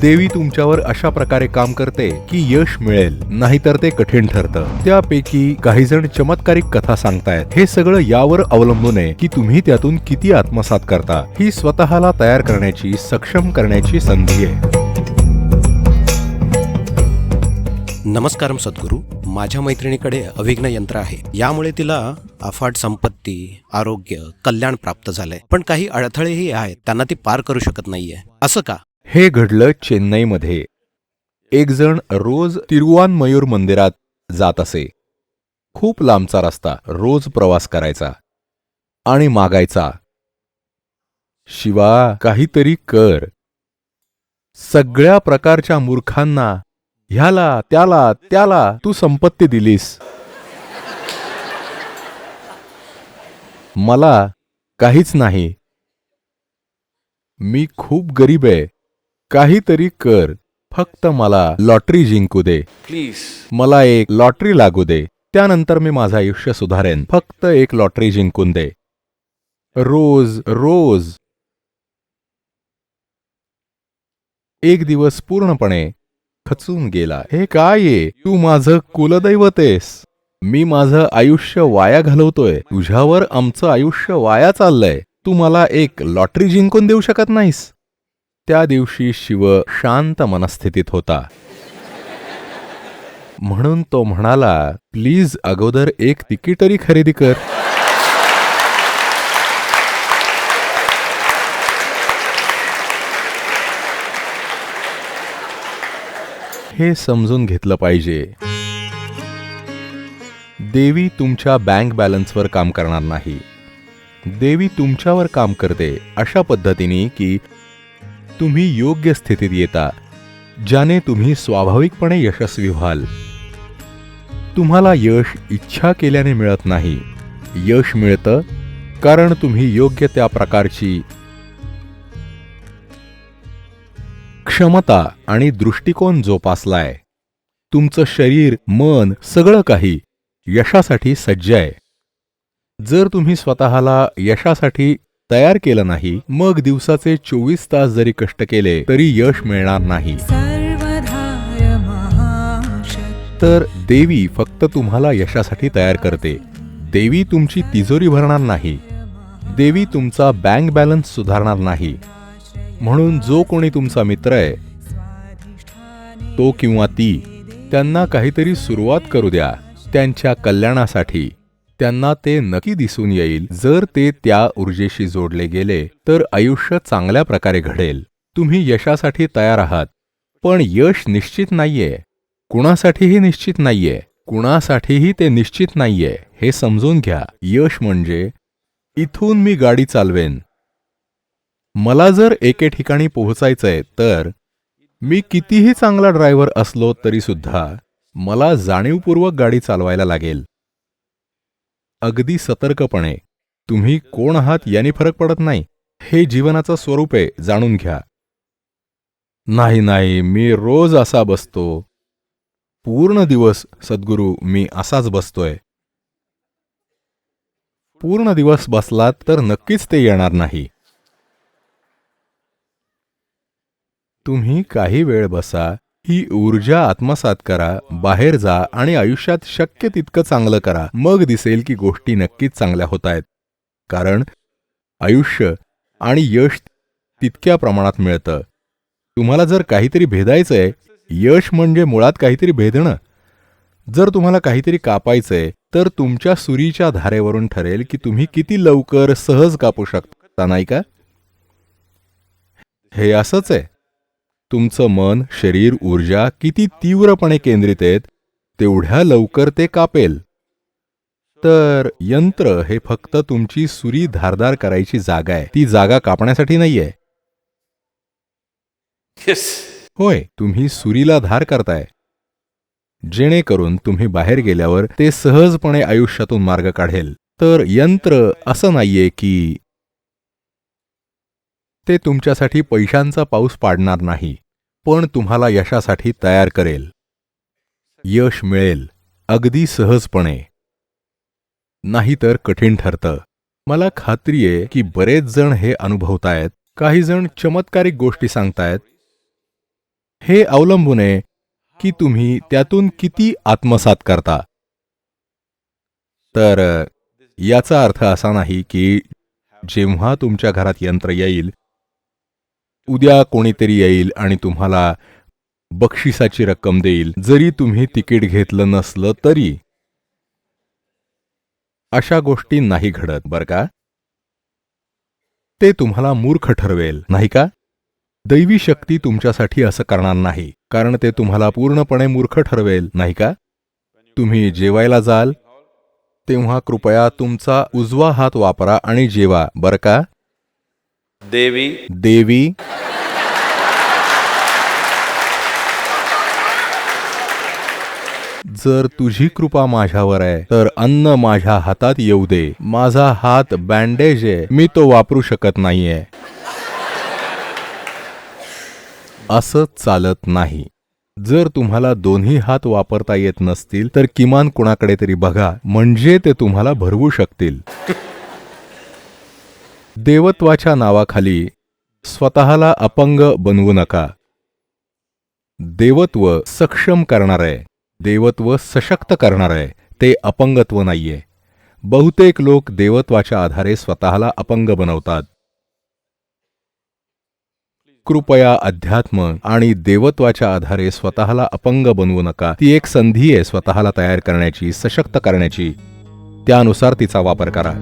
देवी तुमच्यावर अशा प्रकारे काम करते की यश मिळेल. नाहीतर ते कठीण ठरतं. त्यापैकी काही जण चमत्कारिक कथा सांगतायत. हे सगळं यावर अवलंबून आहे की तुम्ही त्यातून किती आत्मसात करता. ही स्वतःला तयार करण्याची सक्षम करण्याची संधी आहे. नमस्कार सद्गुरू. माझ्या मैत्रिणीकडे अभिज्ञ यंत्र आहे. यामुळे तिला अफाट संपत्ती आरोग्य कल्याण प्राप्त झालंय. पण काही अडथळेही आहेत. त्यांना ती पार करू शकत नाहीये. असं का? हे घडलं चेन्नईमध्ये. एकजण रोज तिरुवानमयूर मंदिरात जात असे. खूप लांबचा रस्ता रोज प्रवास करायचा. आणि मागायचा. शिवा काहीतरी कर. सगळ्या प्रकारच्या मूर्खांना ह्याला त्याला त्याला तू संपत्ती दिलीस. मला काहीच नाही. मी खूप गरीब आहे. काहीतरी कर. फक्त मला लॉटरी जिंकू दे. प्लीज मला एक लॉटरी लागू दे. त्यानंतर मी माझं आयुष्य सुधारेन. फक्त एक लॉटरी जिंकून दे. रोज रोज. एक दिवस पूर्णपणे खचून गेला. हे काय आहे? तू माझं कुलदैवत आहेस. मी माझं आयुष्य वाया घालवतोय. तुझ्यावर आमचं आयुष्य वाया चाललंय. तू मला एक लॉटरी जिंकून देऊ शकत नाहीस. त्या दिवशी शिव शांत मनस्थितीत होता. म्हणून तो म्हणाला प्लीज अगोदर एक तिकीटरी खरेदी कर. हे समजून घेतलं पाहिजे. देवी तुमच्या बँक बॅलन्सवर काम करणार नाही. देवी तुमच्यावर काम करते अशा पद्धतीने की तुम्ही योग्य स्थितीत येता ज्याने तुम्ही स्वाभाविकपणे यशस्वी व्हाल. तुम्हाला यश इच्छा केल्याने मिळत नाही. यश मिळतं कारण तुम्ही योग्य त्या प्रकारची क्षमता आणि दृष्टिकोन जोपासलाय. तुमचं शरीर मन सगळं काही यशासाठी सज्ज आहे. जर तुम्ही स्वतःला यशासाठी तयार केलं नाही मग दिवसाचे चोवीस तास जरी कष्ट केले तरी यश मिळणार नाही. तर देवी फक्त तुम्हाला यशासाठी तयार करते. देवी तुमची तिजोरी भरणार नाही. देवी तुमचा बँक बॅलन्स सुधारणार नाही. म्हणून जो कोणी तुमचा मित्र आहे तो किंवा ती त्यांना काहीतरी सुरुवात करू द्या त्यांच्या कल्याणासाठी. त्यांना ते नक्की दिसून येईल. जर ते त्या ऊर्जेशी जोडले गेले तर आयुष्य चांगल्या प्रकारे घडेल. तुम्ही यशासाठी तयार आहात. पण यश निश्चित नाहीये. कुणासाठीही निश्चित नाहीये. कुणासाठीही ते निश्चित नाहीये. हे समजून घ्या. यश म्हणजे इथून मी गाडी चालवेन. मला जर एके ठिकाणी पोहोचायचंय तर मी कितीही चांगला ड्रायव्हर असलो तरी सुद्धा मला जाणीवपूर्वक गाडी चालवायला लागेल. अगदी सतर्कपणे. तुम्ही कोण आहात याने फरक पडत नाही. हे जीवनाचं स्वरूप आहे जाणून घ्या. नाही नाही मी रोज असा बसतो. पूर्ण दिवस सद्गुरू मी असाच बसतोय. पूर्ण दिवस बसलात तर नक्कीच ते येणार नाही. तुम्ही काही वेळ बसा. ही ऊर्जा आत्मसात करा बाहेर जा आणि आयुष्यात शक्य तितकं चांगलं करा. मग दिसेल की गोष्टी नक्कीच चांगल्या होत आहेत. कारण आयुष्य आणि यश तितक्या प्रमाणात मिळतं. तुम्हाला जर काहीतरी भेदायचंय यश म्हणजे मुळात काहीतरी भेदणं. जर तुम्हाला काहीतरी कापायचंय तर तुमच्या सुरीच्या धारेवरून ठरेल की तुम्ही किती लवकर सहज कापू शकता नाही का? हे असंच आहे. तुमचं मन शरीर ऊर्जा किती तीव्रपणे केंद्रित आहेत तेवढ्या लवकर ते कापेल. तर यंत्र हे फक्त तुमची सुरी धारदार करायची जागा आहे. ती जागा कापण्यासाठी नाहीये. येस होय तुम्ही सुरीला धार करताय. जेणेकरून तुम्ही बाहेर गेल्यावर ते सहजपणे आयुष्यातून मार्ग काढेल. तर यंत्र असं नाहीये की ते तुमच्यासाठी पैशांचा पाऊस पाडणार नाही पण तुम्हाला यशासाठी तयार करेल. यश मिळेल अगदी सहजपणे. नाहीतर कठीण ठरतं. मला खात्री आहे की बरेच जण हे अनुभवतायत काही जण चमत्कारिक गोष्टी सांगतायत. हे अवलंबून आहे की तुम्ही त्यातून किती आत्मसात करता. तर याचा अर्थ असा नाही की जेव्हा तुमच्या घरात यंत्र येईल उद्या कोणीतरी येईल आणि तुम्हाला बक्षिसाची रक्कम देईल. जरी तुम्ही तिकीट घेतलं नसलं तरी. अशा गोष्टी नाही घडत बर का? ते तुम्हाला मूर्ख ठरवेल नाही का? दैवी शक्ती तुमच्यासाठी असं करणार नाही कारण ते तुम्हाला पूर्णपणे मूर्ख ठरवेल नाही का? तुम्ही जेवायला जाल तेव्हा कृपया तुमचा उजवा हात वापरा आणि जेवा बर का? देवी. देवी. जर तुझी कृपा माझ्यावर आहे तर अन्न माझ्या हातात येऊ दे. माझा हात बँडेज आहे मी तो वापरू शकत नाहीये. असं चालत नाही. जर तुम्हाला दोन्ही हात वापरता येत नसतील तर किमान कुणाकडे तरी बघा म्हणजे ते तुम्हाला भरवू शकतील. देवत्वाच्या नावाखाली स्वतःला अपंग बनवू नका. देवत्व सक्षम करणार आहे देवत्व सशक्त करणार आहे ते अपंगत्व नाहीये. बहुतेक लोक देवत्वाच्या आधारे स्वतःला अपंग बनवतात. कृपया अध्यात्म आणि देवत्वाच्या आधारे स्वतःला अपंग बनवू नका. ती एक संधी आहे स्वतःला तयार करण्याची सशक्त करण्याची. त्यानुसार तिचा वापर करा.